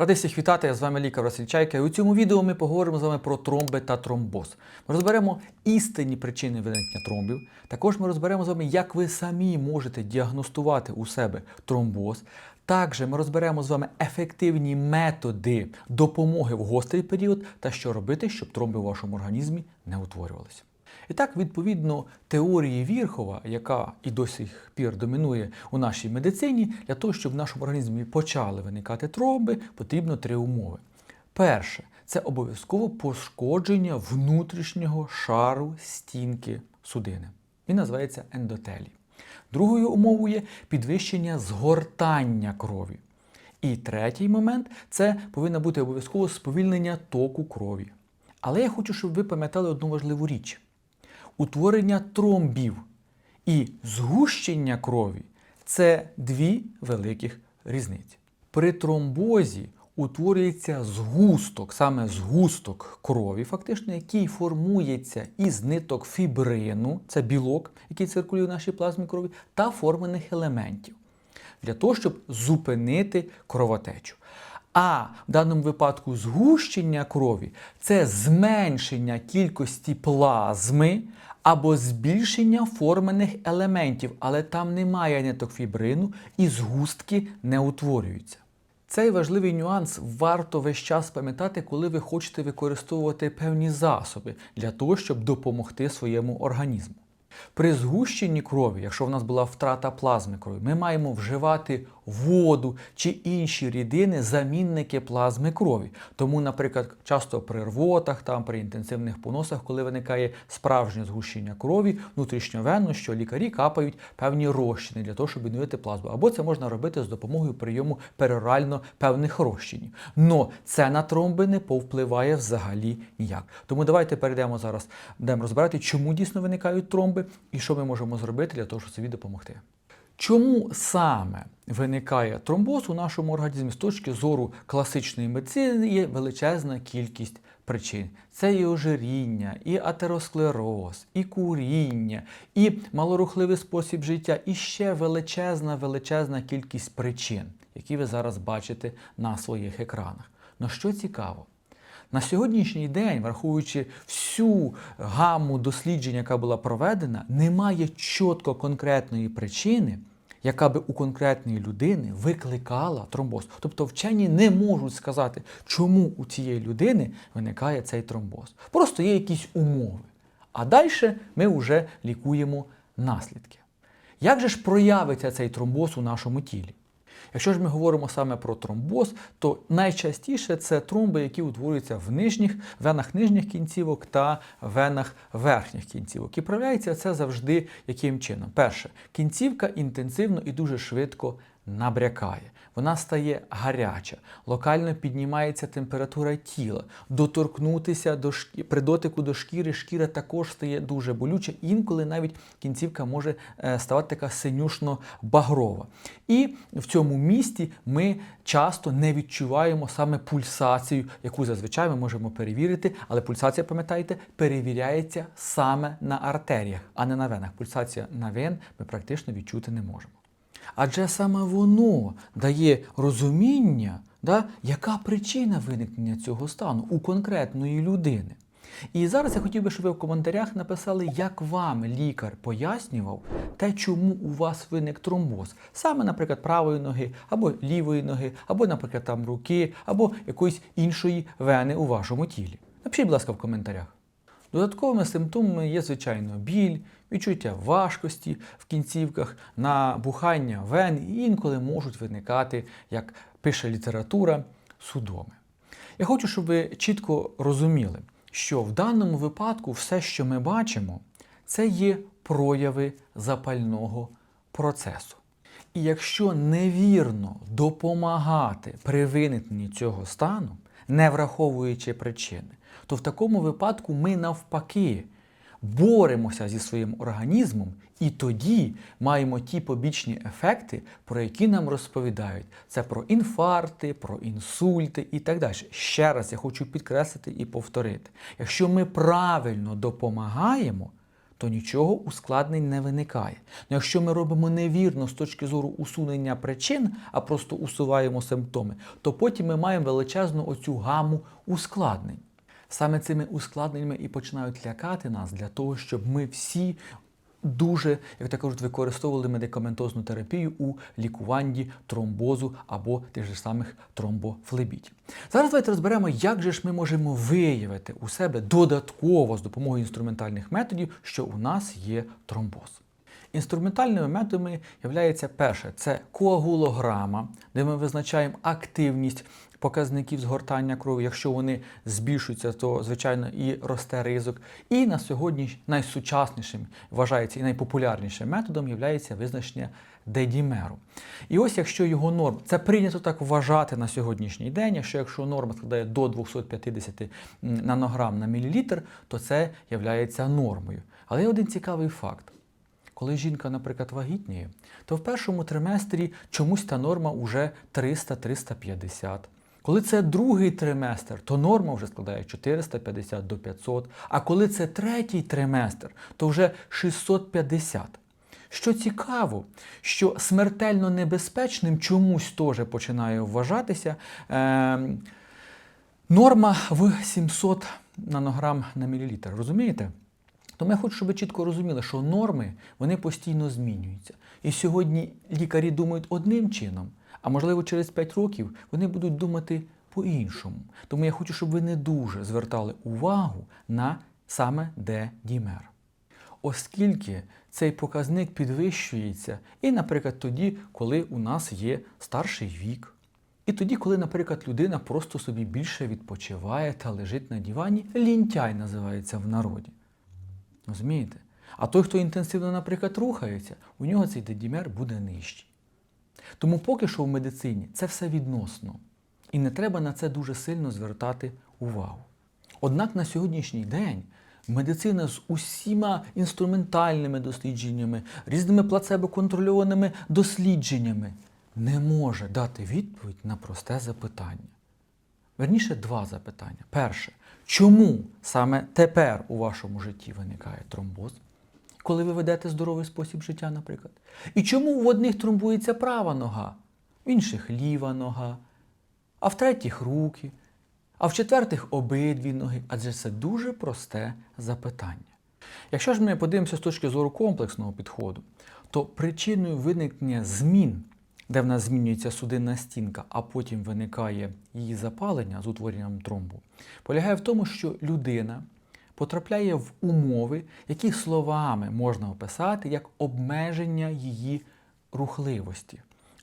Радий всіх вітати, я з вами лікар Василь Чайка. І у цьому відео ми поговоримо з вами про тромби та тромбоз. Ми розберемо істинні причини виникнення тромбів. Також ми розберемо з вами, як ви самі можете діагностувати у себе тромбоз. Також ми розберемо з вами ефективні методи допомоги в гострий період та що робити, щоб тромби у вашому організмі не утворювалися. І так, відповідно теорії Вірхова, яка і до сих пір домінує у нашій медицині, для того, щоб в нашому організмі почали виникати тромби, потрібно три умови. Перше це обов'язково пошкодження внутрішнього шару стінки судини. Він називається ендотелій. Другою умовою є підвищення згортання крові. І третій момент це повинно бути обов'язково сповільнення току крові. Але я хочу, щоб ви пам'ятали одну важливу річ: утворення тромбів і згущення крові це дві великих різниці. При тромбозі утворюється згусток, саме згусток крові, фактично, який формується із ниток фібрину, це білок, який циркулює в нашій плазмі крові, та формених елементів для того, щоб зупинити кровотечу. А в даному випадку згущення крові це зменшення кількості плазми або збільшення формених елементів, але там немає ниток фібрину і згустки не утворюються. Цей важливий нюанс варто весь час пам'ятати, коли ви хочете використовувати певні засоби для того, щоб допомогти своєму організму. При згущенні крові, якщо в нас була втрата плазми крові, ми маємо вживати воду чи інші рідини, замінники плазми крові. Тому, наприклад, часто при рвотах, там, при інтенсивних поносах, коли виникає справжнє згущення крові, внутрішньовенно, що лікарі капають певні розчини для того, щоб відновити плазму. Або це можна робити з допомогою прийому перорально певних розчинів. Но це на тромби не повпливає взагалі ніяк. Тому давайте перейдемо зараз, будемо розбирати, чому дійсно виникають тромби і що ми можемо зробити для того, щоб собі допомогти. Чому саме виникає тромбоз у нашому організмі з точки зору класичної медицини є величезна кількість причин. Це і ожиріння, і атеросклероз, і куріння, і малорухливий спосіб життя, і ще величезна, величезна кількість причин, які ви зараз бачите на своїх екранах. Но що цікаво? На сьогоднішній день, враховуючи всю гаму досліджень, яка була проведена, немає чітко конкретної причини, яка би у конкретної людини викликала тромбоз. Тобто вчені не можуть сказати, чому у цієї людини виникає цей тромбоз. Просто є якісь умови. А далі ми вже лікуємо наслідки. Як же ж проявиться цей тромбоз у нашому тілі? Якщо ж ми говоримо саме про тромбоз, то найчастіше це тромби, які утворюються в нижніх венах нижніх кінцівок та венах верхніх кінцівок. І проявляється це завжди яким чином? Перше, кінцівка інтенсивно і дуже швидко набрякає. Вона стає гаряча, локально піднімається температура тіла, доторкнутися до шкі... при дотику до шкіри, шкіра також стає дуже болюча, інколи навіть кінцівка може е, ставати така синюшно-багрова. І в цьому місті ми часто не відчуваємо саме пульсацію, яку зазвичай ми можемо перевірити, але пульсація, пам'ятаєте, перевіряється саме на артеріях, а не на венах. Пульсація на вен ми практично відчути не можемо. Адже саме воно дає розуміння, да, яка причина виникнення цього стану у конкретної людини. І зараз я хотів би, щоб ви в коментарях написали, як вам лікар пояснював те, чому у вас виник тромбоз. Саме, наприклад, правої ноги, або лівої ноги, або, наприклад, там руки, або якоїсь іншої вени у вашому тілі. Напишіть, будь ласка, в коментарях. Додатковими симптомами є, звичайно, біль, відчуття важкості в кінцівках, набухання вен і інколи можуть виникати, як пише література, судоми. Я хочу, щоб ви чітко розуміли, що в даному випадку все, що ми бачимо, це є прояви запального процесу. І якщо невірно допомагати при виникненні цього стану, не враховуючи причини, то в такому випадку ми навпаки боремося зі своїм організмом і тоді маємо ті побічні ефекти, про які нам розповідають. Це про інфаркти, про інсульти і так далі. Ще раз я хочу підкреслити і повторити: якщо ми правильно допомагаємо, то нічого ускладнень не виникає. Ну, якщо ми робимо невірно з точки зору усунення причин, а просто усуваємо симптоми, то потім ми маємо величезну оцю гаму ускладнень. Саме цими ускладненнями і починають лякати нас для того, щоб ми всі дуже, як так кажуть, використовували медикаментозну терапію у лікуванні тромбозу або тих же самих тромбофлебітів. Зараз давайте розберемо, як же ж ми можемо виявити у себе додатково з допомогою інструментальних методів, що у нас є тромбоз. Інструментальними методами є перше це коагулограма, де ми визначаємо активність показників згортання крові. Якщо вони збільшуються, то звичайно і росте ризик. І на сьогодні найсучаснішим вважається і найпопулярнішим методом є визначення дедімеру. І ось якщо його норм, це прийнято так вважати на сьогоднішній день, що якщо норма складає до 250 нанограм на мілілітр, то це є нормою. Але є один цікавий факт. Коли жінка, наприклад, вагітніє, то в першому триместрі чомусь та норма вже 300-350. Коли це другий триместр, то норма вже складає 450 до 500. А коли це третій триместр, то вже 650. Що цікаво, що смертельно небезпечним чомусь теж починає вважатися е, норма в 700 нанограм на мілілітр. Розумієте? Тому я хочу, щоб ви чітко розуміли, що норми вони постійно змінюються. І сьогодні лікарі думають одним чином, а можливо через 5 років вони будуть думати по-іншому. Тому я хочу, щоб ви не дуже звертали увагу на саме Д-дімер. Оскільки цей показник підвищується і, наприклад, тоді, коли у нас є старший вік. І тоді, коли, наприклад, людина просто собі більше відпочиває та лежить на дивані, лінтяй називається в народі. Розумієте? А той, хто інтенсивно, наприклад, рухається, у нього цей дедімер буде нижчий. Тому поки що в медицині це все відносно. І не треба на це дуже сильно звертати увагу. Однак на сьогоднішній день медицина з усіма інструментальними дослідженнями, різними плацебо-контрольованими дослідженнями не може дати відповідь на просте запитання. Верніше, два запитання. Перше, чому саме тепер у вашому житті виникає тромбоз, коли ви ведете здоровий спосіб життя, наприклад? І чому в одних тромбується права нога, в інших ліва нога, а в третіх руки, а в четвертих обидві ноги? Адже це дуже просте запитання. Якщо ж ми подивимося з точки зору комплексного підходу, то причиною виникнення змін де в нас змінюється судинна стінка, а потім виникає її запалення з утворенням тромбу, полягає в тому, що людина потрапляє в умови, які словами можна описати як обмеження її рухливості.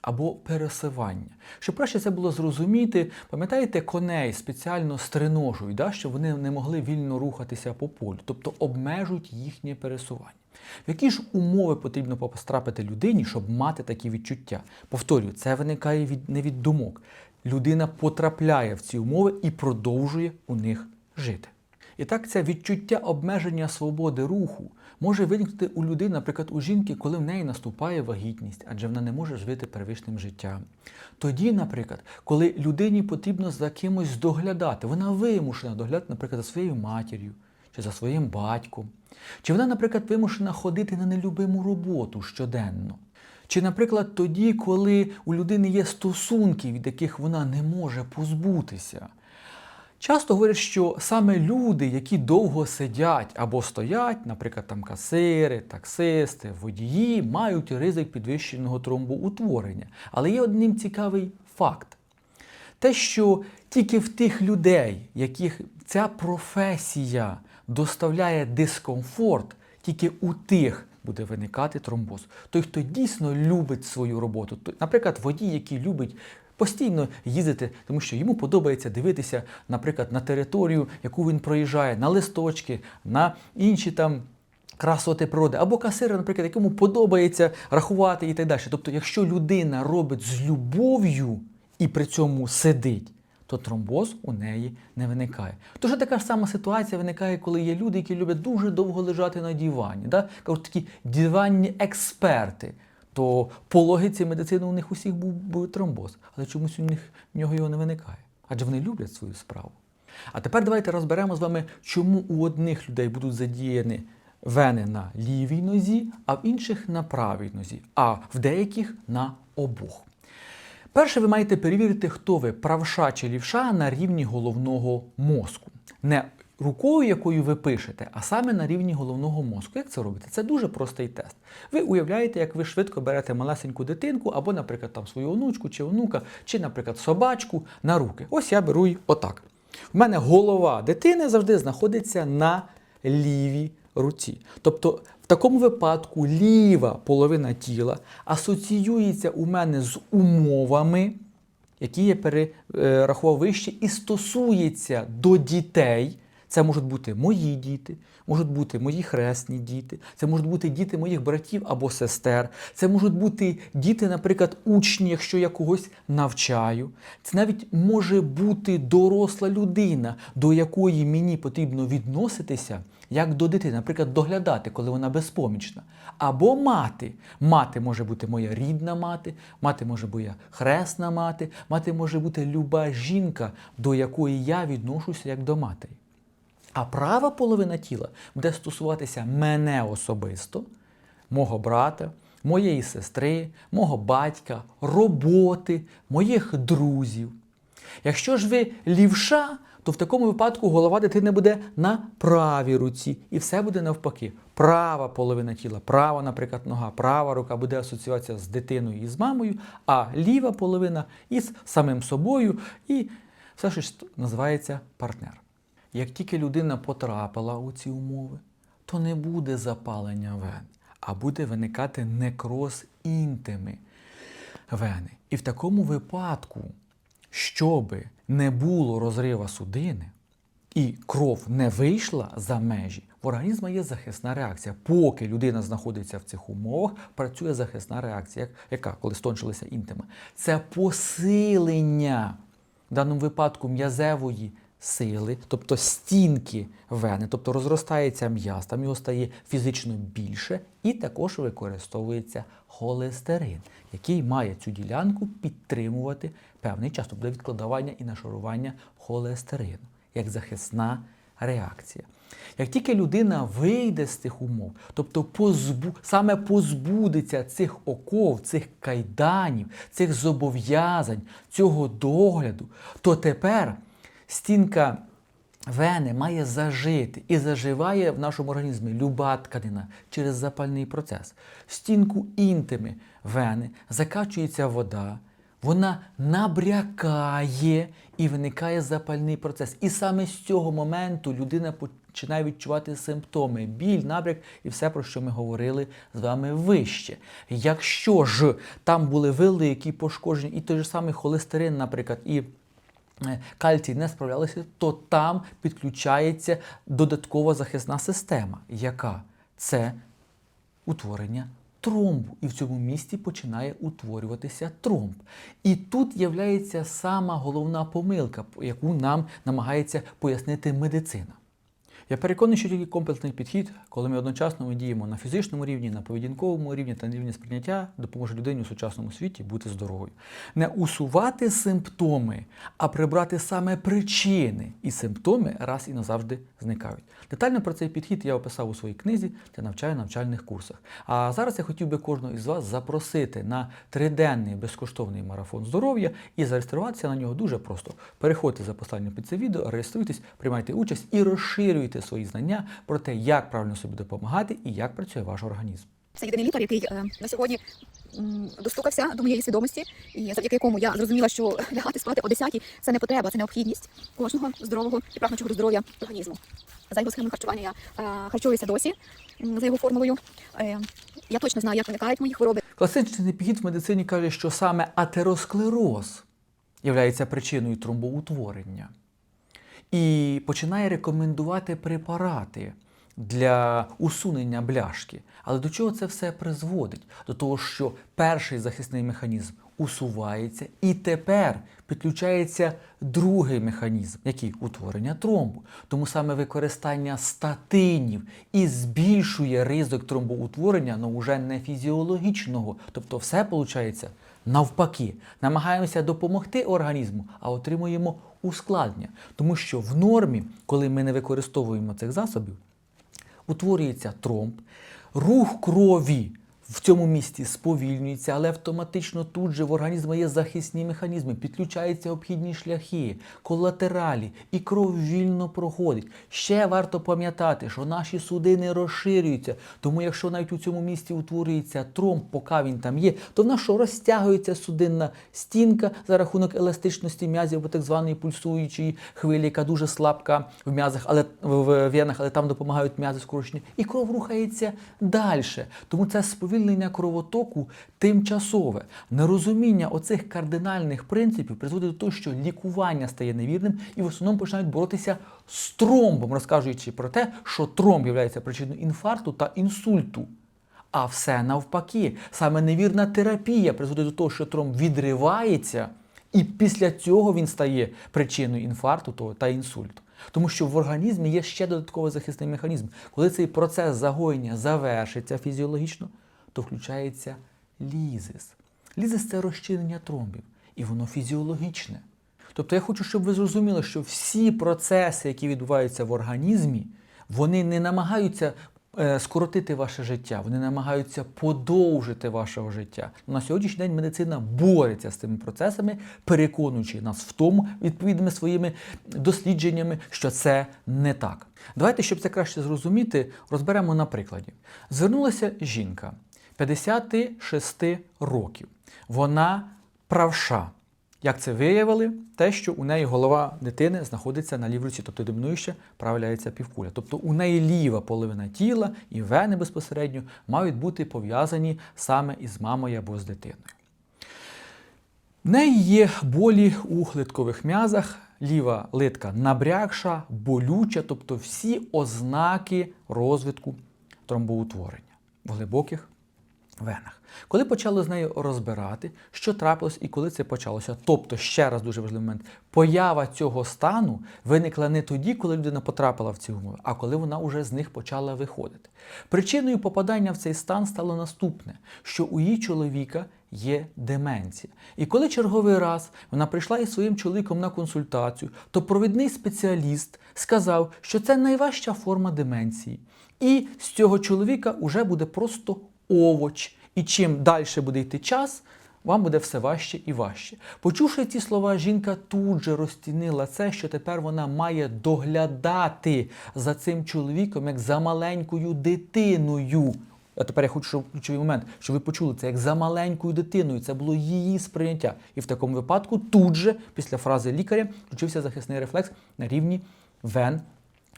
Або пересивання. Щоб краще це було зрозуміти, пам'ятаєте, коней спеціально стриножують, да, щоб вони не могли вільно рухатися по полю, тобто обмежують їхнє пересування. В які ж умови потрібно потрапити людині, щоб мати такі відчуття? Повторюю, це виникає від, не від думок. Людина потрапляє в ці умови і продовжує у них жити. І так це відчуття обмеження свободи руху може виникнути у людини, наприклад, у жінки, коли в неї наступає вагітність, адже вона не може жити первичним життям. Тоді, наприклад, коли людині потрібно за кимось доглядати, вона вимушена доглядати, наприклад, за своєю матір'ю чи за своїм батьком. Чи вона, наприклад, вимушена ходити на нелюбиму роботу щоденно? Чи, наприклад, тоді, коли у людини є стосунки, від яких вона не може позбутися? Часто говорять, що саме люди, які довго сидять або стоять, наприклад, там касири, таксисти, водії, мають ризик підвищеного тромбоутворення. Але є одним цікавий факт. Те, що тільки в тих людей, яких ця професія доставляє дискомфорт, тільки у тих буде виникати тромбоз. Той, хто дійсно любить свою роботу, наприклад, водій, який любить постійно їздити, тому що йому подобається дивитися, наприклад, на територію, яку він проїжджає, на листочки, на інші там. Красоти природи, або касира, наприклад, якому подобається рахувати і так далі. Тобто, якщо людина робить з любов'ю і при цьому сидить, то тромбоз у неї не виникає. Тож така ж сама ситуація виникає, коли є люди, які люблять дуже довго лежати на дивані. Да? Кажуть, такі диванні експерти. То по логіці медицини у них усіх був, був тромбоз, але чомусь у них в нього його не виникає. Адже вони люблять свою справу. А тепер давайте розберемо з вами, чому у одних людей будуть задіяні вени на лівій нозі, а в інших на правій нозі, а в деяких на обох. Перше, ви маєте перевірити, хто ви правша чи лівша на рівні головного мозку. Не рукою, якою ви пишете, а саме на рівні головного мозку. Як це робите? Це дуже простий тест. Ви уявляєте, як ви швидко берете малесеньку дитинку, або, наприклад, там свою онучку чи онука, чи, наприклад, собачку на руки. Ось я беру її отак. У мене голова дитини завжди знаходиться на лівій руці. Тобто, в такому випадку ліва половина тіла асоціюється у мене з умовами, які я перерахував вище, і стосується до дітей. Це можуть бути мої діти, можуть бути мої хресні діти, це можуть бути діти моїх братів або сестер, це можуть бути діти, наприклад, учні, якщо я когось навчаю. Це навіть може бути доросла людина, до якої мені потрібно відноситися як до дитини, наприклад, доглядати, коли вона безпомічна. Або мати. Мати може бути моя рідна мати, мати може бути хресна мати, мати може бути люба жінка, до якої я відношуся як до матері. А права половина тіла буде стосуватися мене особисто, мого брата, моєї сестри, мого батька, роботи, моїх друзів. Якщо ж ви лівша, то в такому випадку голова дитини буде на правій руці, і все буде навпаки. Права половина тіла, права, наприклад, нога, права рука буде асоціюватися з дитиною і з мамою, а ліва половина із самим собою і все, що називається партнер. Як тільки людина потрапила у ці умови, то не буде запалення вен, а буде виникати некроз інтими вени. І в такому випадку, щоби не було розрива судини і кров не вийшла за межі, в організму є захисна реакція. Поки людина знаходиться в цих умовах, працює захисна реакція, яка, коли стончилися інтими, це посилення в даному випадку м'язевої сили, тобто стінки вени, тобто розростається м'яз, там його стає фізично більше, і також використовується холестерин, який має цю ділянку підтримувати певний час, тобто відкладання і нашарування холестерину, як захисна реакція. Як тільки людина вийде з цих умов, тобто позбу, саме позбудеться цих оков, цих кайданів, цих зобов'язань, цього догляду, то тепер стінка вени має зажити і заживає в нашому організмі люба тканина через запальний процес. В стінку інтими вени закачується вода, вона набрякає і виникає запальний процес. І саме з цього моменту людина починає відчувати симптоми, біль, набряк і все, про що ми говорили з вами вище. Якщо ж там були великі пошкодження, і той же самий холестерин, наприклад, і Кальцій не справлялися, то там підключається додаткова захисна система. Яка? Це утворення тромбу. І в цьому місці починає утворюватися тромб. І тут являється сама головна помилка, яку нам намагається пояснити медицина. Я переконаний, що тільки комплексний підхід, коли ми одночасно діємо на фізичному рівні, на поведінковому рівні та на рівні сприйняття, допоможе людині у сучасному світі бути здоровою. Не усувати симптоми, а прибрати саме причини. І симптоми раз і назавжди зникають. Детально про цей підхід я описав у своїй книзі та навчаю навчальних курсах. А зараз я хотів би кожного із вас запросити на триденний безкоштовний марафон здоров'я і зареєструватися на нього дуже просто. Переходьте за посланням під це відео, реєструйтесь, приймайте участь і розширюйте свої знання про те, як правильно собі допомагати і як працює ваш організм. Це єдиний лікар, який е, на сьогодні м, достукався до моєї свідомості, і завдяки якому я зрозуміла, що лягати спати о 10 – це не потреба, це необхідність кожного здорового і прагнучого до здоров'я організму. За його схемою харчування я е, харчуюся досі м, за його формулою. Е, я точно знаю, як виникають мої хвороби. Класичний підхід в медицині каже, що саме атеросклероз є причиною тромбоутворення і починає рекомендувати препарати для усунення бляшки. Але до чого це все призводить? До того, що перший захисний механізм усувається, і тепер підключається другий механізм, який утворення тромбу. Тому саме використання статинів і збільшує ризик тромбоутворення, але вже не фізіологічного. Тобто, все виходить навпаки. Намагаємося допомогти організму, а отримуємо ускладнення. Тому що в нормі, коли ми не використовуємо цих засобів, утворюється тромб, рух крові в цьому місці сповільнюється, але автоматично тут же в організмі є захисні механізми, підключаються обхідні шляхи, колатералі, і кров вільно проходить. Ще варто пам'ятати, що наші судини розширюються, тому якщо навіть у цьому місці утворюється тромб, поки він там є, то в нас що розтягується судинна стінка за рахунок еластичності м'язів або так званої пульсуючої хвилі, яка дуже слабка в м'язах, але в венах, але там допомагають м'язи скорочені, і кров рухається далі. Тому це сповільнення кровотоку тимчасове. Нерозуміння оцих кардинальних принципів призводить до того, що лікування стає невірним і в основному починають боротися з тромбом, розказуючи про те, що тромб є причиною інфаркту та інсульту. А все навпаки, саме невірна терапія призводить до того, що тромб відривається, і після цього він стає причиною інфаркту та інсульту. Тому що в організмі є ще додатковий захисний механізм. Коли цей процес загоєння завершиться фізіологічно, то включається лізис. Лізис це розчинення тромбів, і воно фізіологічне. Тобто я хочу, щоб ви зрозуміли, що всі процеси, які відбуваються в організмі, вони не намагаються е, скоротити ваше життя, вони намагаються подовжити ваше життя. На сьогоднішній день медицина бореться з цими процесами, переконуючи нас в тому, відповідними своїми дослідженнями, що це не так. Давайте, щоб це краще зрозуміти, розберемо на прикладі. Звернулася жінка 56 років. Вона правша. Як це виявили? Те, що у неї голова дитини знаходиться на лівій руці, тобто домінуюче правляється півкуля. Тобто у неї ліва половина тіла і вени безпосередньо мають бути пов'язані саме із мамою або з дитиною. В неї є болі у литкових м'язах, ліва литка набрякша, болюча, тобто всі ознаки розвитку тромбоутворення в глибоких венах. Коли почали з нею розбирати, що трапилось і коли це почалося. Тобто, ще раз дуже важливий момент, поява цього стану виникла не тоді, коли людина потрапила в ці умови, а коли вона вже з них почала виходити. Причиною попадання в цей стан стало наступне: що у її чоловіка є деменція. І коли черговий раз вона прийшла із своїм чоловіком на консультацію, то провідний спеціаліст сказав, що це найважча форма деменції. І з цього чоловіка вже буде просто овоч. І чим далі буде йти час, вам буде все важче і важче. Почувши ці слова, жінка тут же розцінила це, що тепер вона має доглядати за цим чоловіком як за маленькою дитиною. А тепер я хочу, щоб ключовий момент, що ви почули це як за маленькою дитиною. Це було її сприйняття. І в такому випадку тут же, після фрази лікаря, включився захисний рефлекс на рівні вен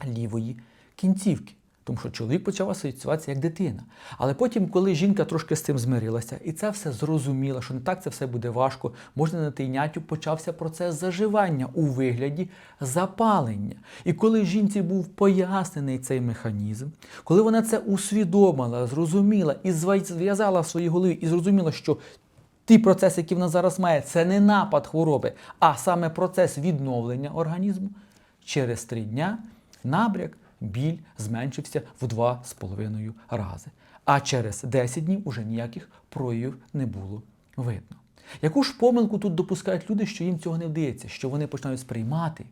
лівої кінцівки. Тому що чоловік почав асоціюватися як дитина. Але потім, коли жінка трошки з цим змирилася, і це все зрозуміла, що не так це все буде важко, можна на тийнятю почався процес заживання у вигляді запалення. І коли жінці був пояснений цей механізм, коли вона це усвідомила, зрозуміла і зв'язала в своїй голові, і зрозуміла, що ті процеси, які вона зараз має, це не напад хвороби, а саме процес відновлення організму, через три дня набряк біль зменшився в 2,5 рази. А через 10 днів уже ніяких проявів не було видно. Яку ж помилку тут допускають люди, що їм цього не вдається, що вони починають сприймати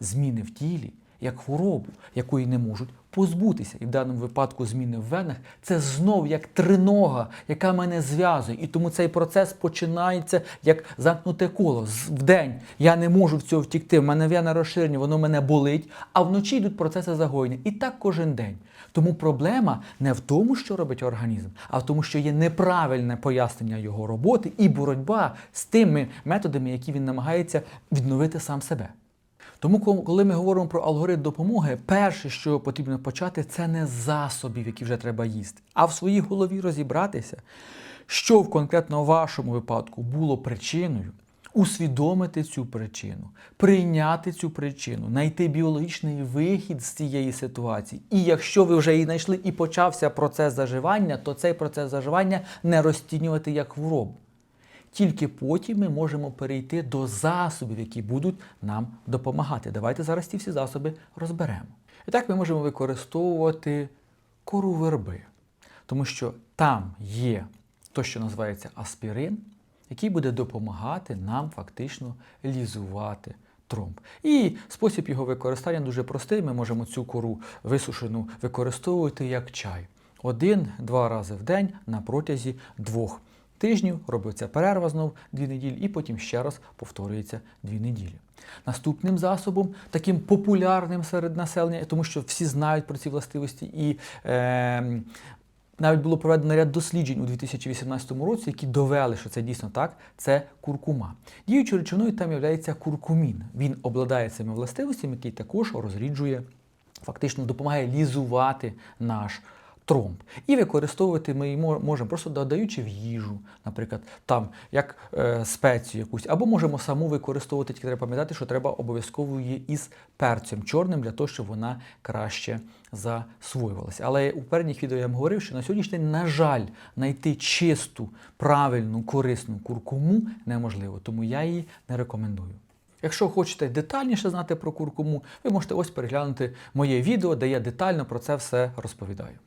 зміни в тілі як хворобу, якої не можуть позбутися. І в даному випадку зміни в венах це знов як тринога, яка мене зв'язує. І тому цей процес починається як замкнуте коло. З- Вдень я не можу в цього втікти, в мене вена розширення, воно мене болить, а вночі йдуть процеси загоєння. І так кожен день. Тому проблема не в тому, що робить організм, а в тому, що є неправильне пояснення його роботи і боротьба з тими методами, які він намагається відновити сам себе. Тому, коли ми говоримо про алгоритм допомоги, перше, що потрібно почати, це не засобів, які вже треба їсти, а в своїй голові розібратися, що в конкретно вашому випадку було причиною, усвідомити цю причину, прийняти цю причину, знайти біологічний вихід з цієї ситуації. І якщо ви вже її знайшли і почався процес заживання, то цей процес заживання не розцінювати як хворобу. Тільки потім ми можемо перейти до засобів, які будуть нам допомагати. Давайте зараз ці всі засоби розберемо. І так ми можемо використовувати кору верби, тому що там є то, що називається аспірин, який буде допомагати нам фактично лізувати тромб. І спосіб його використання дуже простий. Ми можемо цю кору висушену використовувати як чай. Один-два рази в день на протязі двох тижнів робиться перерва знов дві неділі, і потім ще раз повторюється дві неділі. Наступним засобом, таким популярним серед населення, тому що всі знають про ці властивості, і е, навіть було проведено ряд досліджень у 2018 році, які довели, що це дійсно так, це куркума. Діючою речовиною там є куркумін. Він обладає цими властивостями, який також розріджує, фактично допомагає лізувати наш тромб. І використовувати ми її можемо просто додаючи в їжу, наприклад, там як е, спецію якусь, або можемо саму використовувати, тільки треба пам'ятати, що треба обов'язково її із перцем чорним для того, щоб вона краще засвоювалася. Але у передніх відео я вам говорив, що на сьогоднішній день, на жаль, знайти чисту, правильну, корисну куркуму неможливо, тому я її не рекомендую. Якщо хочете детальніше знати про куркуму, ви можете ось переглянути моє відео, де я детально про це все розповідаю.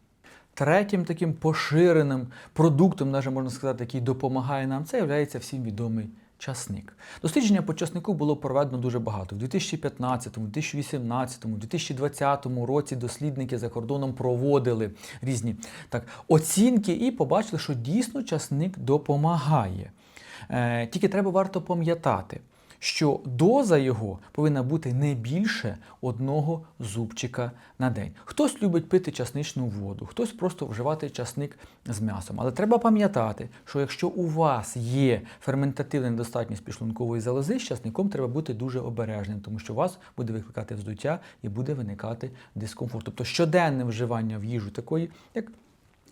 Третім таким поширеним продуктом, навіть можна сказати, який допомагає нам, це є всім відомий часник. Дослідження по часнику було проведено дуже багато. У 2015, 2018, 2020 році дослідники за кордоном проводили різні так, оцінки і побачили, що дійсно часник допомагає. Е, тільки треба варто пам'ятати, що доза його повинна бути не більше одного зубчика на день. Хтось любить пити часничну воду, хтось просто вживати часник з м'ясом. Але треба пам'ятати, що якщо у вас є ферментативна недостатність підшлункової залози, з часником треба бути дуже обережним, тому що у вас буде викликати вздуття і буде виникати дискомфорт. Тобто щоденне вживання в їжу такої, як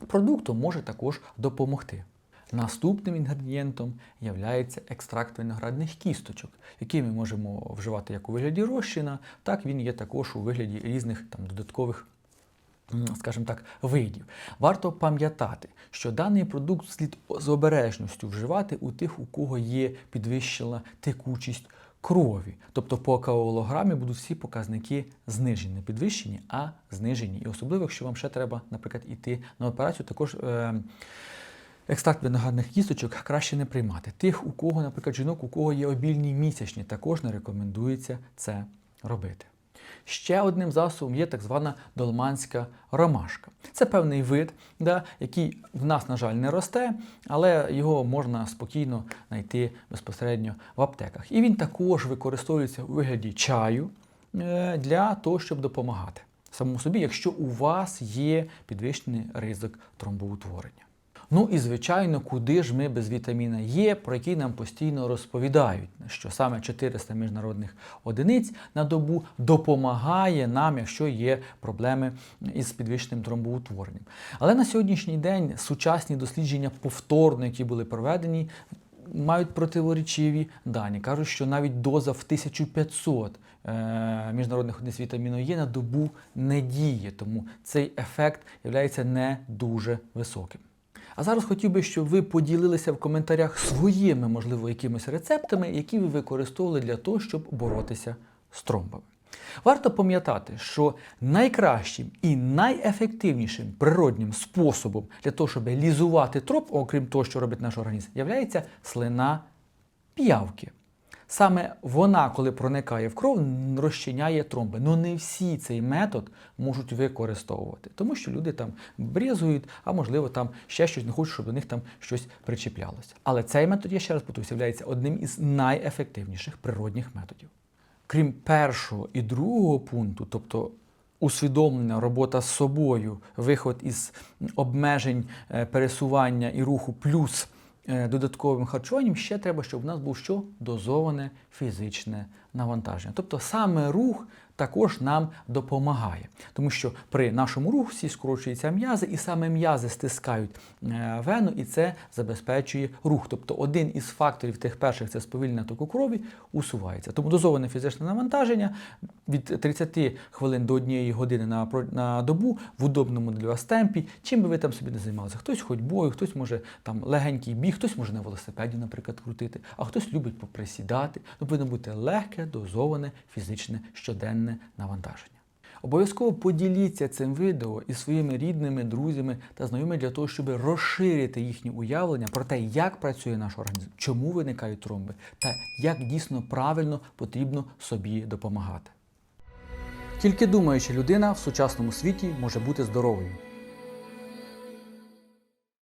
продукту, може також допомогти. Наступним інгредієнтом є екстракт виноградних кісточок, який ми можемо вживати як у вигляді розчина, так він є також у вигляді різних там, додаткових скажімо так, видів. Варто пам'ятати, що даний продукт слід з обережністю вживати у тих, у кого є підвищена текучість крові. Тобто по каолограмі будуть всі показники знижені, не підвищені, а знижені. І особливо, якщо вам ще треба, наприклад, іти на операцію, також. Е- Екстракт виноградних кісточок краще не приймати. Тих, у кого, наприклад, жінок, у кого є обільні місячні, також не рекомендується це робити. Ще одним засобом є так звана долманська ромашка. Це певний вид, да, який в нас, на жаль, не росте, але його можна спокійно знайти безпосередньо в аптеках. І він також використовується у вигляді чаю е, для того, щоб допомагати самому собі, якщо у вас є підвищений ризик тромбоутворення. Ну і звичайно, куди ж ми без вітаміна Е, про який нам постійно розповідають, що саме 400 міжнародних одиниць на добу допомагає нам, якщо є проблеми із підвищеним тромбоутворенням. Але на сьогоднішній день сучасні дослідження повторно, які були проведені, мають противоречиві дані. Кажуть, що навіть доза в 1500 е, міжнародних одиниць вітаміну Е на добу не діє, тому цей ефект є не дуже високим. А зараз хотів би, щоб ви поділилися в коментарях своїми, можливо, якимись рецептами, які ви використовували для того, щоб боротися з тромбами. Варто пам'ятати, що найкращим і найефективнішим природнім способом для того, щоб лізувати тромб, окрім того, що робить наш організм, є слина п'явки. Саме вона, коли проникає в кров, розчиняє тромби. Ну не всі цей метод можуть використовувати, тому що люди там брезують, а можливо там ще щось не хочуть, щоб до них там щось причіплялося. Але цей метод, я ще раз повторюся, є одним із найефективніших природних методів. Крім першого і другого пункту, тобто усвідомлення, робота з собою, виход із обмежень е, пересування і руху, плюс додатковим харчуванням, ще треба, щоб в нас був що дозоване фізичне навантаження. Тобто саме рух також нам допомагає, тому що при нашому русі скорочуються м'язи, і саме м'язи стискають е, вену, і це забезпечує рух. Тобто один із факторів тих перших це сповільнення току крові усувається. Тому дозоване фізичне навантаження від 30 хвилин до 1 години на, на добу в удобному для вас темпі. Чим би ви там собі не займалися? Хтось ходьбою, хтось може там легенький біг, хтось може на велосипеді, наприклад, крутити, а хтось любить поприсідати. Ну, повинно бути легке, дозоване фізичне щоденне навантаження. Обов'язково поділіться цим відео із своїми рідними, друзями та знайомими для того, щоб розширити їхні уявлення про те, як працює наш організм, чому виникають тромби, та як дійсно правильно потрібно собі допомагати. Тільки думаюча людина в сучасному світі може бути здоровою.